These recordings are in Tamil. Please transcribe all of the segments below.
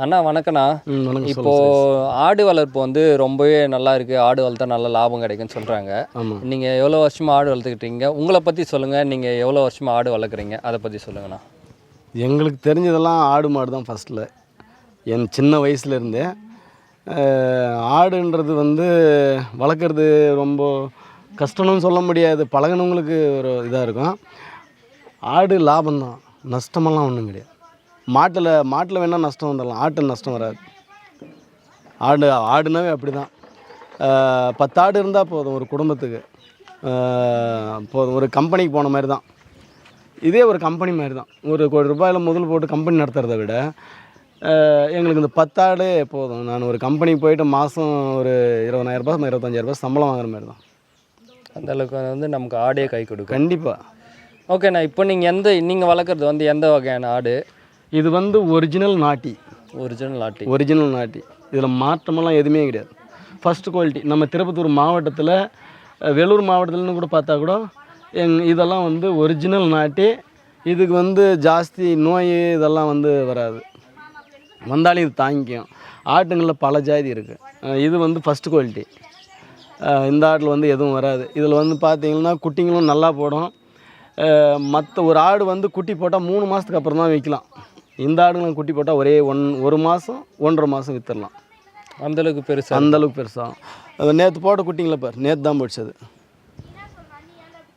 அண்ணா வணக்கண்ணா இப்போ ஆடு வளர்ப்பு வந்து ரொம்பவே நல்லா இருக்கு. ஆடு வளர்த்தா நல்ல லாபம் கிடைக்குன்னு சொல்றாங்க. நீங்க எவ்வளோ வருஷமா ஆடு வளர்த்துக்கிட்டீங்க? உங்களை பத்தி சொல்லுங்க. நீங்க எவ்வளோ வருஷமா ஆடு வளர்க்குறீங்க? அதை பத்தி சொல்லுங்கண்ணா. எங்களுக்கு தெரிஞ்சதெல்லாம் ஆடு மாடு தான் ஃபஸ்ட்டில் என் சின்ன வயசுலேருந்தே ஆடுன்றது வந்து வளர்க்குறது ரொம்ப கஷ்டம்னு சொல்ல முடியாது. பழகுனவங்களுக்கு ஒரு இதாக இருக்கும். ஆடு லாபம்தான். நஷ்டமெல்லாம் ஒன்றும் கிடையாது. மாட்டில் மாட்டில் வேணால் நஷ்டம் வந்துடலாம். ஆட்டில் நஷ்டம் வராது. ஆடு ஆடுனாவே அப்படி தான் பத்து ஆடு இருந்தால் போதும் ஒரு குடும்பத்துக்கு. போதும். ஒரு கம்பெனிக்கு போன மாதிரி தான் இதே ஒரு கம்பெனி மாதிரி தான் ஒரு கோடி ரூபாயில் முதல் போட்டு கம்பெனி நடத்துகிறத விட எங்களுக்கு இந்த பத்தாடு போதும். நான் ஒரு கம்பெனிக்கு போயிட்டு மாதம் ஒரு இருபதாயிரரூபா இருபத்தஞ்சாயிரரூபா சம்பளம் வாங்குற மாதிரி தான் அந்த அளவுக்கு வந்து நமக்கு ஆடே கை கொடுக்கும். கண்டிப்பாக ஓகேண்ணா இப்போ நீங்க எந்த நீங்க வளர்க்குறது வந்து எந்த வகையான ஆடு? இது வந்து ஒரிஜினல் நாட்டி ஒரிஜினல் ஆட்டி ஒரிஜினல் நாட்டி இதில் மாற்றமெல்லாம் எதுவுமே கிடையாது. ஃபர்ஸ்ட் குவாலிட்டி நம்ம திருப்பத்தூர் மாவட்டத்தில் வேலூர் மாவட்டத்துலன்னு கூட பார்த்தா கூட எங் இதெல்லாம் வந்து ஒரிஜினல் நாட்டி இதுக்கு வந்து ஜாஸ்தி நோய் இதெல்லாம் வந்து வராது. வந்தாலும் இது தாங்கிக்கும். ஆட்டுங்களில் பல ஜாதி இருக்குது இது வந்து ஃபஸ்ட் குவாலிட்டி இந்த ஆட்டில் வந்து எதுவும் வராது. இதில் வந்து பார்த்தீங்கன்னா குட்டிங்களும் நல்லா போடும். மற்ற ஒரு ஆடு வந்து குட்டி போட்டால் மூணு மாதத்துக்கு அப்புறம் தான் விற்கலாம் இந்த ஆடுங்களும் குட்டி போட்டால் ஒரே ஒன் ஒரு மாதம் ஒன்றரை மாதம் விற்றுடலாம் அந்த அளவுக்கு பெருசா. அந்த அளவுக்கு பெருசாகும் நேற்று போட்ட குட்டிங்கள பார் நேற்று தான் போடுச்சு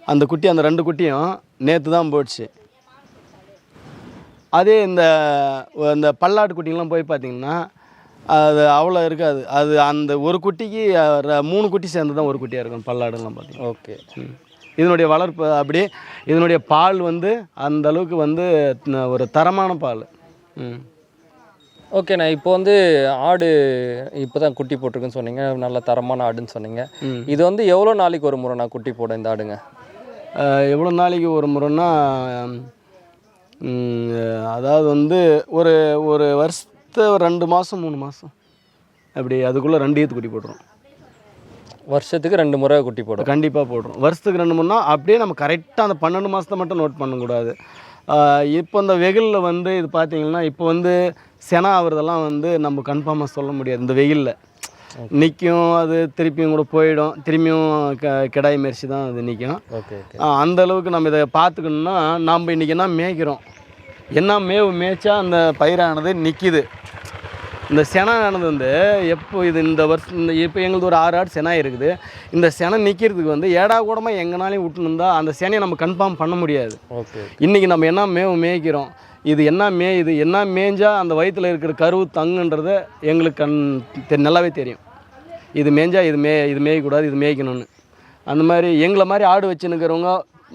அந்த குட்டி அந்த ரெண்டு குட்டியும் நேற்று தான் போடுச்சு அதே இந்த இந்த பல்லாட்டு குட்டிங்கெலாம் போய் பார்த்தீங்கன்னா அது அவ்வளோ இருக்காது. அது அந்த ஒரு குட்டிக்கு மூணு குட்டி சேர்ந்து தான் ஒரு குட்டியாக இருக்கும் பல்லாடுலாம் பார்த்தீங்கன்னா. ஓகே. ம். இதனுடைய வளர்ப்பு அப்படி இதனுடைய பால் வந்து அந்த அளவுக்கு வந்து ஒரு தரமான பால். ஓகேண்ணா இப்போ வந்து ஆடு இப்போ தான் குட்டி போட்டிருக்குன்னு சொன்னீங்க நல்ல தரமான ஆடுன்னு சொன்னீங்க. இது வந்து எவ்வளோ நாளைக்கு ஒரு முறை நான் குட்டி போட இந்த ஆடுங்க? எவ்வளோ நாளைக்கு ஒரு முறைன்னா அதாவது வந்து ஒரு ஒரு வருஷத்து ஒரு ரெண்டு மாதம் மூணு மாதம் அப்படி அதுக்குள்ளே ரெண்டு ஈத்து குட்டி போட்டுரும். வருஷத்துக்கு ரெண்டு முறை குட்டி போடும் கண்டிப்பாக போட்டுரும் வருஷத்துக்கு ரெண்டு மூணுனா அப்படியே நம்ம கரெக்டாக அந்த பன்னெண்டு மாதத்தை மட்டும் நோட் பண்ணக்கூடாது. இப்போ இந்த வெயிலில் வந்து இது பார்த்தீங்கன்னா இப்போ வந்து சென ஆகுறதெல்லாம் வந்து நம்ம கன்ஃபார்மாக சொல்ல முடியாது. இந்த வெயிலில் நிற்கும் அது திருப்பியும் கூட போயிடும். திரும்பியும் க கிடாய் மெரிச்சு தான் அது நிற்கும் அந்த அளவுக்கு நம்ம இதை பார்த்துக்கணுன்னா நம்ம இன்றைக்கி என்ன மேய்க்கிறோம்? என்ன மேவு மேய்ச்சா அந்த பயிரானது நிற்கிது இந்த செனானது வந்து எப்போ இது இந்த வருஷம் இந்த இப்போ எங்களுக்கு ஒரு ஆறு ஆடு செனா இருக்குது. இந்த செனை நிற்கிறதுக்கு வந்து ஏடா கூடமாக எங்கனாலையும் விட்டுணுந்தா அந்த செனையை நம்ம கன்ஃபார்ம் பண்ண முடியாது. ஓகே. இன்றைக்கி நம்ம என்ன மேவு மேய்க்கிறோம்? இது என்ன மேயுது? என்ன மேய்ஞ்சா அந்த வயிற்றில் இருக்கிற கருவு தங்குன்றது எங்களுக்கு கண் நல்லாவே தெரியும். இது மேய்ஞ்சா இது மே இது மேய்க்கக்கூடாது இது மேய்க்கணும்னு. அந்த மாதிரி எங்களை மாதிரி ஆடு வச்சுன்னுக்கிறவங்க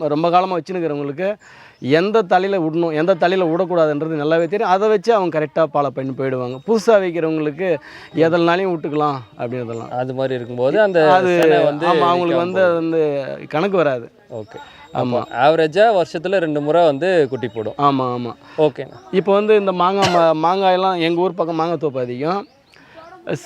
ரொம்ப காலமாக வச்சுன்னுக்கிறவங்களுக்கு எந்த தலையில் விடணும் எந்த தலையில் விடக்கூடாதுன்றது நல்லாவே தெரியும். அதை வச்சு அவங்க கரெக்டாக ஃபாலோ பண்ணி போயிடுவாங்க. புதுசாக வைக்கிறவங்களுக்கு எதனாலையும் விட்டுக்கலாம் அப்படின்றதெல்லாம். அது மாதிரி இருக்கும்போது அந்த அது வந்து அவங்களுக்கு வந்து அது வந்து கணக்கு வராது. ஓகே. ஆமாம் ஆவரேஜாக வருஷத்தில் ரெண்டு முறை வந்து குட்டி போடும். ஆமாம் ஆமாம் ஓகேண்ணா இப்போ வந்து இந்த மாங்காய் ம- மாங்காயெல்லாம் எங்கள் ஊர் பக்கம் மாங்காய் தோப்பு அதிகம்.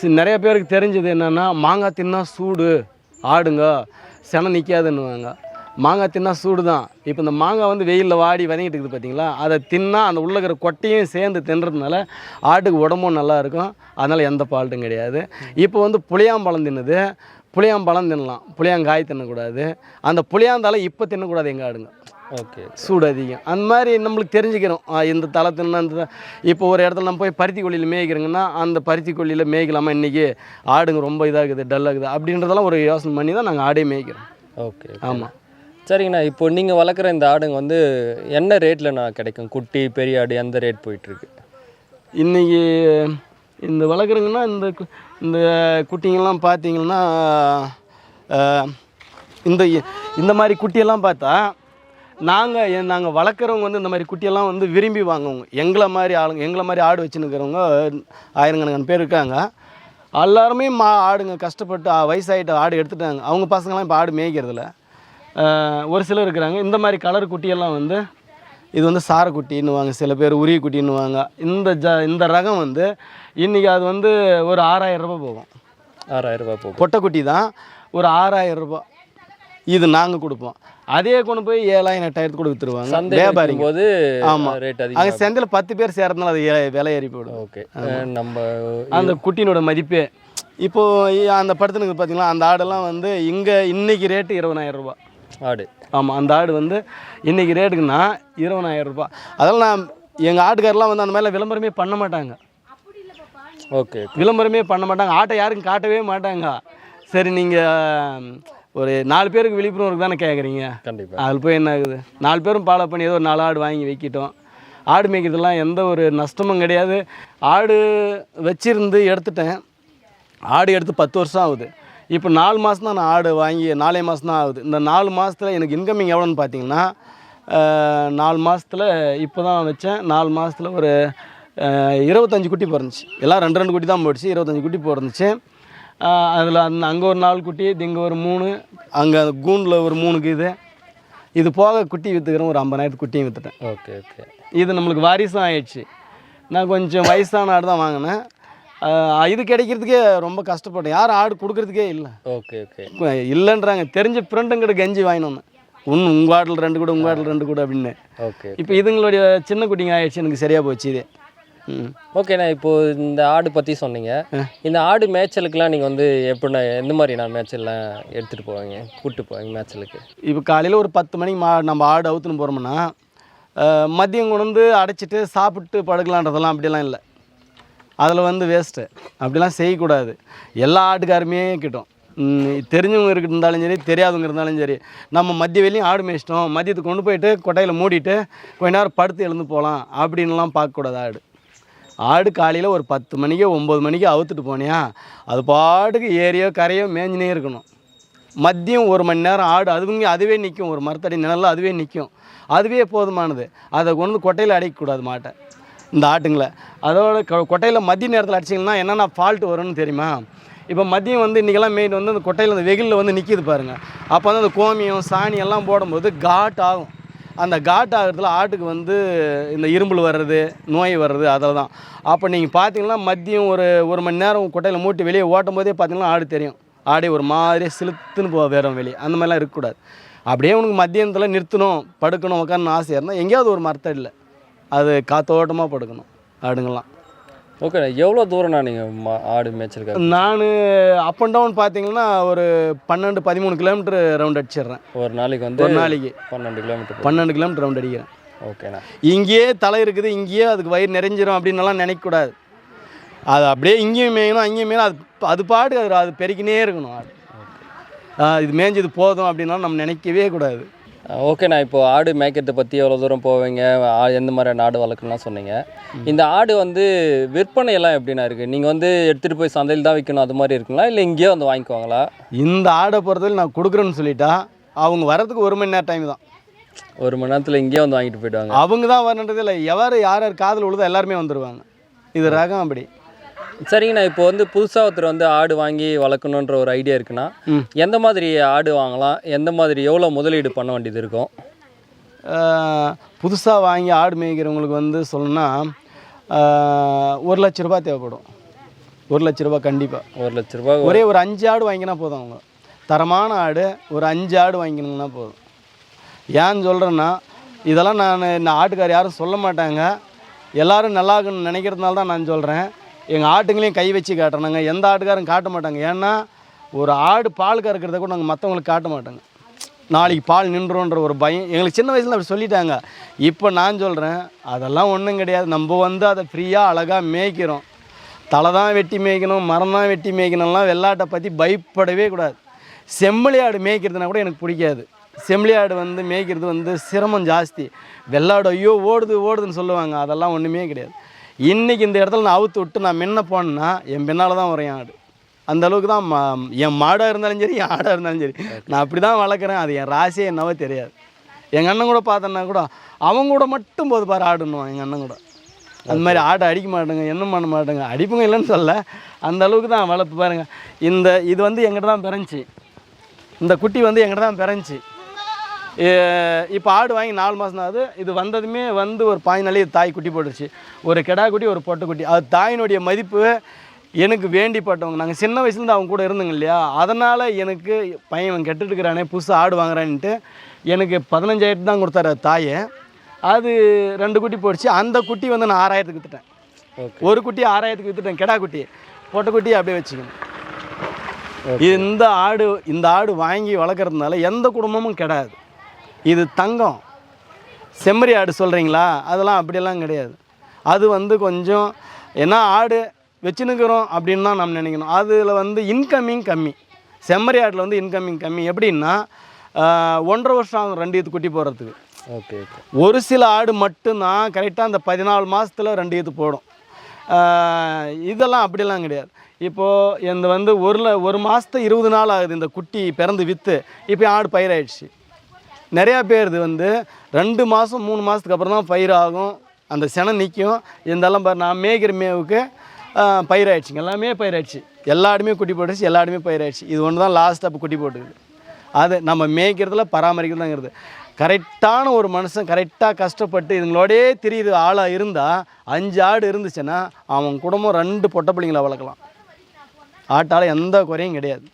நிறைய பேருக்கு தெரிஞ்சது என்னென்னா மாங்காய் தின்னா சூடு ஆடுங்க செனை நிற்காதுன்னுவாங்க மாங்காய் தின்னா சூடு தான் இப்போ இந்த மாங்காய் வந்து வெயிலில் வாடி வதங்கிட்டு இருக்குது பார்த்தீங்களா அதை தின்னா அந்த உள்ள இருக்கிற கொட்டையும் சேர்ந்து தின்றதுனால ஆட்டுக்கு உடம்பும் நல்லா இருக்கும். அதனால் எந்த ஃபால்ட்டும் கிடையாது. இப்போ வந்து புளியாம்பழம் தின்னுது. புளியாம்பழம் தின்னலாம். புளியாங்காய் தின்னக்கூடாது. அந்த புளியாந்தாலை இப்போ தின்னக்கூடாது எங்கள் ஆடுங்க. ஓகே. சூடு அதிகம். அந்த மாதிரி நம்மளுக்கு தெரிஞ்சுக்கிறோம். இந்த தலை தின்னா இந்த த- இப்போ ஒரு இடத்துல நம்ம போய் பருத்தி கொல்லியில் மேய்க்கிறோங்கன்னா அந்த பருத்தி கொல்லியில் மேய்க்கலாமா? இன்றைக்கி ஆடுங்க ரொம்ப இதாகுது டல்லாகுது அப்படின்றதெல்லாம் ஒரு யோசனை பண்ணி தான் நாங்கள் ஆடே மேய்க்கிறோம். ஓகே ஆமாம் சரிங்கண்ணா இப்போ நீங்கள் வளர்க்குற இந்த ஆடுங்க வந்து என்ன ரேட்டில் நான் கிடைக்கும்? குட்டி பெரிய ஆடு எந்த ரேட் போயிட்டுருக்கு? இன்றைக்கி இந்த வளர்க்குறங்கன்னா இந்த கு- இந்த குட்டிங்கெல்லாம் பார்த்தீங்கன்னா இந்த இந்த மாதிரி குட்டியெல்லாம் பார்த்தா நாங்கள் நாங்கள் வளர்க்குறவங்க வந்து இந்த மாதிரி குட்டியெல்லாம் வந்து விரும்பி வாங்குவோங்க. எங்களை மாதிரி ஆளுங்க எங்களை மாதிரி ஆடு வச்சுன்னுக்கிறவங்க ஆயிரக்கணக்கான பேர் இருக்காங்க. எல்லாருமே மா ஆடுங்க கஷ்டப்பட்டு ஆ, வயசாயிட்ட ஆடு எடுத்துட்டாங்க. அவங்க பசங்களாம் இப்போ ஆடு மேய்க்கிறதில்ல. ஒரு சிலர் இருக்கிறாங்க. இந்த மாதிரி கலர் குட்டியெல்லாம் வந்து இது வந்து சாரக்குட்டின்னுவாங்க சில பேர் உரிய குட்டின்னுவாங்க. இந்த ஜ இந்த ரகம் வந்து இன்றைக்கி அது வந்து ஒரு ஆறாயிரம் ரூபாய் போகும். ஆறாயிரம் ரூபாய் போகும். பொட்டைக்குட்டி தான் ஒரு ஆறாயிரம் ரூபாய். இது நாங்கள் கொடுப்போம். அதே கொண்டு போய் ஏழாயிரம் எட்டாயிரத்து கூட விற்றுருவாங்க சந்தை வியாபாரிங்க. போது ஆமா. ரேட் அங்கே அதிகம் சந்தையில் பத்து பேர் சேர்றதுனால அது விலை ஏறி போயிடும். ஓகே. நம்ம அந்த குட்டினோட மதிப்பே. இப்போ இ- அந்த படத்துனுக்கு பார்த்தீங்களா அந்த ஆடெல்லாம் வந்து இங்கே இன்னைக்கு ரேட்டு இருபதாயிரம் ரூபாய். ஆடு. ஆமாம் அந்த ஆடு வந்து இன்னைக்கு ரேட்டுக்குன்னா இருபதாயிரம் ரூபாய். அதெல்லாம் நான் எங்கள் ஆட்டுக்காரெலாம் வந்து அந்த மாதிரிலாம் விளம்பரமே பண்ண மாட்டாங்க. ஓகே விளம்பரமே பண்ண மாட்டாங்க. ஆட்டை யாருக்கும் காட்டவே மாட்டாங்க. சரி நீங்கள் ஒரு நாலு பேருக்கு விழிப்புணர்வு தானே கேட்குறீங்க கண்டிப்பா. அதில் போய் என்ன ஆகுது? நாலு பேரும் ஃபாலோ பண்ணி ஏதோ ஒரு நாலு ஆடு வாங்கி வைக்கிட்டோம். ஆடு மேய்க்கிறதுலாம் எந்த ஒரு நஷ்டமும் கிடையாது. ஆடு வச்சிருந்து எடுத்துட்டேன். ஆடு எடுத்து பத்து வருஷம் ஆகுது. இப்போ நாலு மாதம் தான் நான் ஆடு வாங்கி நாலே மாதம் தான் ஆகுது. இந்த நாலு மாதத்தில் எனக்கு இன்கமிங் எவ்வளோன்னு பார்த்தீங்கன்னா நாலு மாதத்தில் இப்போ தான் வச்சேன். நாலு மாதத்தில் ஒரு இருபத்தஞ்சு குட்டி பிறந்துச்சு. எல்லாம் ரெண்டு ரெண்டு குட்டி தான் போட்டுச்சு இருபத்தஞ்சு குட்டி பிறந்துச்சு. அதில் அந்த அங்கே ஒரு நாலு குட்டி இது இங்கே ஒரு மூணு அங்கே கூண்டில் ஒரு மூணுக்கு இது. இது போக குட்டி விற்றுக்கிறேன் ஒரு ஐம்பதாயிரத்து குட்டியும் விற்றுட்டேன் ஓகே ஓகே. இது நம்மளுக்கு வாரிசும் ஆயிடுச்சு. நான் கொஞ்சம் வயசான ஆடு தான் வாங்கினேன். இது கிடைக்கிறதுக்கே ரொம்ப கஷ்டப்பட்டேன். யாரும் ஆடு கொடுக்கறதுக்கே இல்லை. Okay okay. இல்லைன்றாங்க. தெரிஞ்ச ஃப்ரெண்டுங்கிட்ட கெஞ்சி வாங்கினு வந்தேன் உன் உங்கள் ஆட்டில் ரெண்டு கூட உங்கள் ஆட்டில் ரெண்டு கூட அப்படின்னு. ஓகே இப்போ இதுங்களுடைய சின்ன குட்டிங்க ஆயிடுச்சு எனக்கு சரியாக போச்சு இது. ம். ஓகேண்ணா இப்போ இந்த ஆடு பற்றி சொன்னீங்க. இந்த ஆடு மேய்ச்சலுக்குலாம் நீங்கள் வந்து எப்படிண்ணா எந்த மாதிரி நான் மேய்ச்சல்லாம் எடுத்துகிட்டு போவீங்க? கூப்பிட்டு போவீங்க மேய்ச்சலுக்கு? இப்போ காலையில் ஒரு பத்து மணிக்கு மா நம்ம ஆடு அவுத்துன்னு போகிறோம்னா மதியம் கொண்டு வந்து அடைச்சிட்டு சாப்பிட்டு படுக்கலான்றதெல்லாம் அப்படிலாம் இல்லை. அதில் வந்து வேஸ்ட்டு அப்படிலாம் செய்யக்கூடாது. எல்லா ஆட்டுக்காருமே கிட்டோம். தெரிஞ்சவங்க இருக்க இருந்தாலும் சரி தெரியாதவங்க இருந்தாலும் சரி நம்ம மதிய வெளியும் ஆடு மேய்ச்சிட்டோம். மதியத்துக்கு கொண்டு போயிட்டு கொட்டையில் மூடிட்டு கொஞ்ச நேரம் படுத்து எழுந்து போகலாம் அப்படின்லாம் பார்க்கக்கூடாது ஆடு. ஆடு காலையில் ஒரு பத்து மணிக்கு ஒம்பது மணிக்கு அவுத்துட்டு போனியா அது பாட்டுக்கு ஏரியோ கரையோ மேஞ்சினே இருக்கணும். மதியம் ஒரு மணி நேரம் ஆடு அதுவுங்க அதுவே நிற்கும் ஒரு மரத்தடி நிழலில் அதுவே நிற்கும் அதுவே போதுமானது. அதை கொண்டு வந்து கொட்டையில் அடிக்கக்கூடாது மாட்டை. இந்த ஆட்டுங்களை. அதோட கொட்டையில் மதிய நேரத்தில் அடிச்சிங்கன்னா என்னென்ன ஃபால்ட் வரும்னு தெரியுமா? இப்போ மதியம் வந்து இன்றைக்கெல்லாம் மெயின் வந்து அந்த கொட்டையில் அந்த வெயிலில் வந்து நிற்கிது பாருங்கள் அப்போ வந்து அந்த கோமியம் சாணி எல்லாம் போடும்போது காட் ஆகும். அந்த காட் ஆகிறதுல ஆட்டுக்கு வந்து இந்த இரும்பல் வர்றது நோய் வர்றது அதில் தான் அப்போ நீங்கள் பார்த்தீங்கன்னா மதியம் ஒரு ஒரு மணி நேரம் கொட்டையில் மூட்டி வெளியே ஓட்டும் போதே பார்த்தீங்கன்னா ஆடு தெரியும். ஆடே ஒரு மாதிரியே சிலுத்துன்னு போ வேறும் வெளியே. அந்த மாதிரிலாம் இருக்கக்கூடாது. அப்படியே உனக்கு மத்தியானத்தில் நிறுத்தணும் படுக்கணும் உட்காந்து ஆசையாக இருந்தால் எங்கேயாவது ஒரு மரத்தடியில். அது காத்தோட்டமாக படுக்கணும் ஆடுங்கள்லாம். ஓகேண்ணா எவ்வளோ தூரம்ண்ணா நீங்கள் ஆடு மேய்ச்சலுக்கு நான் அப் அண்ட் டவுன் பார்த்தீங்கன்னா ஒரு பன்னெண்டு பதிமூணு கிலோமீட்டர் ரவுண்ட் அடிச்சிடுறேன். ஒரு நாளைக்கு வந்து ஒரு நாளைக்கு. பன்னெண்டு கிலோமீட்டர் பன்னெண்டு கிலோமீட்டர் ரவுண்ட் அடிக்கிறேன். ஓகேண்ணா. இங்கேயே தலை இருக்குது இங்கேயே அதுக்கு வயிறு நிறைஞ்சிரும் அப்படின்னுலாம் நினைக்கக்கூடாது. அது அப்படியே இங்கேயும் மேயணும் அங்கேயும் மேயணும். அது அது பாடு அது அது பெருக்கினே இருக்கணும். ஆடு இது மேய்ஞ்சது போதும் அப்படின்னாலும் நம்ம நினைக்கவே கூடாது. ஓகேண்ணா இப்போ ஆடு மேய்க்கிறத பற்றி எவ்வளோ தூரம் போவீங்க? எந்த மாதிரி ஆடு வளர்க்கணும்லாம் சொன்னீங்க. இந்த ஆடு வந்து விற்பனை எல்லாம் எப்படிண்ணா இருக்குது நீங்கள் வந்து எடுத்துகிட்டு போய் சந்தையில் தான் விற்கணும் அது மாதிரி இருக்குங்களா? இல்லை இங்கேயே வந்து வாங்கிக்குவாங்களா? இந்த ஆடை பொறுத்தவரை நான் கொடுக்குறேன்னு சொல்லிட்டா அவங்க வர்றதுக்கு ஒரு மணி நேரம் டைம் தான். ஒரு மணி நேரத்தில் இங்கேயே வந்து வாங்கிட்டு போயிடுவாங்க. அவங்க தான் வரணுன்றது இல்லை. எவர் யார் யார் காதில் உழுதோ எல்லாருமே வந்துடுவாங்க இது ரகம் அப்படி. சரிங்கண்ணா இப்போ வந்து புதுசாக ஒருத்தர் வந்து ஆடு வாங்கி வளர்க்கணுன்ற ஒரு ஐடியா இருக்குன்னா. எந்த மாதிரி ஆடு வாங்கலாம்? எந்த மாதிரி எவ்வளோ முதலீடு பண்ண வேண்டியது இருக்கும்? புதுசாக வாங்கி ஆடு மேய்க்கிறவங்களுக்கு வந்து சொல்லணும்னா ஒரு லட்ச ரூபாய் தேவைப்படும். ஒரு லட்ச ரூபாய் கண்டிப்பாக ஒரு லட்ச ரூபாய் ஒரே ஒரு அஞ்சு ஆடு வாங்கினா போதும் அவங்க. தரமான ஆடு ஒரு அஞ்சு ஆடு வாங்கினீங்கன்னா போதும். ஏன்னு சொல்கிறேன்னா இதெல்லாம் நான் இந்த ஆட்டுக்கார் யாரும் சொல்ல மாட்டாங்க. எல்லாரும் நல்லா இருக்குன்னு நினைக்கிறதுனால தான் நான் சொல்கிறேன் எங்கள் ஆட்டுங்களையும் கை வச்சு காட்டுறாங்க எந்த ஆட்டுக்காரும் காட்ட மாட்டாங்க. ஏன்னா ஒரு ஆடு பால் கறக்கிறத கூட நாங்கள் மற்றவங்களுக்கு காட்ட மாட்டாங்க. நாளைக்கு பால் நின்றோன்ற ஒரு பயம். எங்களுக்கு சின்ன வயசில் அப்படி சொல்லிட்டாங்க. இப்போ நான் சொல்கிறேன் அதெல்லாம் ஒன்றும் கிடையாது. நம்ம வந்து அதை ஃப்ரீயாக அழகாக மேய்க்கிறோம். தலை தான் வெட்டி மேய்க்கணும் மரம் தான் வெட்டி மேய்க்கணும்லாம் வெள்ளாட்டை பற்றி பயப்படவே கூடாது. செம்மறி ஆடு மேய்க்கிறதுனா கூட எனக்கு பிடிக்காது. செம்மறி ஆடு வந்து மேய்க்கிறது வந்து சிரமம் ஜாஸ்தி. வெள்ளாடு ஐயோ ஓடுது ஓடுதுன்னு சொல்லுவாங்க. அதெல்லாம் ஒன்றுமே கிடையாது. இன்றைக்கி இந்த இடத்துல நான் அவுத்து விட்டு நான் முன்ன போனேன்னா என் பின்னால் தான் வரும் என் ஆடு. அந்த அளவுக்கு தான் மா என் மாடாக இருந்தாலும் சரி என் ஆடாக இருந்தாலும் சரி. நான் அப்படி தான் வளர்க்குறேன். அது என் ராசியே என்னவோ தெரியாது. எங்கள் அண்ணன் கூட பார்த்தேன்னா கூட அவங்க கூட மட்டும் போது பாரு ஆடுன்னுவான் எங்கள் அண்ணன் கூட. அந்த மாதிரி ஆட்டை அடிக்க மாட்டேங்க என்ன பண்ண மாட்டேங்க. அடிப்புங்க இல்லைன்னு சொல்ல அந்த அளவுக்கு தான் வளர்ப்பு பாருங்க. இந்த இது வந்து எங்கிட்ட தான் பிறந்துச்சு. இந்த குட்டி வந்து எங்கிட்ட தான் பிறந்துச்சு. இப்போ ஆடு வாங்கி நாலு மாதம் தான் ஆகுது. இது வந்ததுமே வந்து ஒரு நாளே தாய் குட்டி போட்டுருச்சு. ஒரு கிடா குட்டி ஒரு பொட்டை குட்டி. அது தாயினுடைய மதிப்பு எனக்கு வேண்டிப்பட்டவங்க. நாங்கள் சின்ன வயசுலேருந்து அவங்க கூட இருந்தோங்க இல்லையா? அதனால் எனக்கு பையன் கெட்டுட்டு இருக்கிறானே புதுசாக ஆடு வாங்குறான்ட்டு எனக்கு பதினஞ்சாயிரத்து தான் கொடுத்தாரு அது தாயை. அது ரெண்டு குட்டி போடுச்சு. அந்த குட்டி வந்து நான் ஆறாயிரத்துக்கு விற்றுட்டேன் ஒரு குட்டி ஆறாயிரத்துக்கு விற்றுட்டேன் கெடா குட்டி. பொட்டை குட்டி அப்படியே வச்சுக்கணும். இந்த ஆடு இந்த ஆடு வாங்கி வளர்க்குறதுனால எந்த குடும்பமும் கெடாது. இது தங்கம். செம்மறி ஆடு சொல்கிறீங்களா அதெல்லாம் அப்படியெல்லாம் கிடையாது. அது வந்து கொஞ்சம் ஏன்னா ஆடு வச்சுன்னுக்கிறோம் அப்படின்னு தான் நம்ம நினைக்கணும். அதில் வந்து இன்கமிங் கம்மி. செம்மறி ஆட்டில் வந்து இன்கமிங் கம்மி. எப்படின்னா ஒன்றரை வருஷம் ஆகும் ரெண்டு இது குட்டி போடுறதுக்கு. Okay okay. ஒரு சில ஆடு மட்டும்தான் கரெக்டாக அந்த பதினாலு மாதத்தில் ரெண்டு இது போடும். இதெல்லாம் அப்படிலாம் கிடையாது. இப்போது இந்த வந்து ஒரு ஒரு மாதத்து இருபது நாள் ஆகுது இந்த குட்டி பிறந்து விற்று இப்போ ஆடு பயிராயிடுச்சு. நிறையா பேர் வந்து ரெண்டு மாதம் மூணு மாதத்துக்கு அப்புறம் தான் பயிர் ஆகும். அந்த செனை நிற்கும் இருந்தாலும் பாரு நான் மேய்க்கிற மேவுக்கு பயிர் பயிராயிடுச்சுங்க. எல்லாமே பயிராயிடுச்சு. எல்லா ஆடுமே குட்டி போட்டுச்சு எல்லா ஆடுமே பயிராயிடுச்சு. இது ஒன்று தான் லாஸ்ட்டாக இப்போ குட்டி போட்டுக்குது அது நம்ம மேய்க்கிறதுல பராமரிக்கிறதுங்கிறது. கரெக்டான ஒரு மனுஷன் கரெக்டாக கஷ்டப்பட்டு இதுங்களோடயே தெரியுது ஆளாக இருந்தால் அஞ்சு ஆடு இருந்துச்சுன்னா அவன் குடும்பம் ரெண்டு பொட்டை பிள்ளைங்களை வளர்க்கலாம். ஆட்டால் எந்த குறையும் கிடையாது.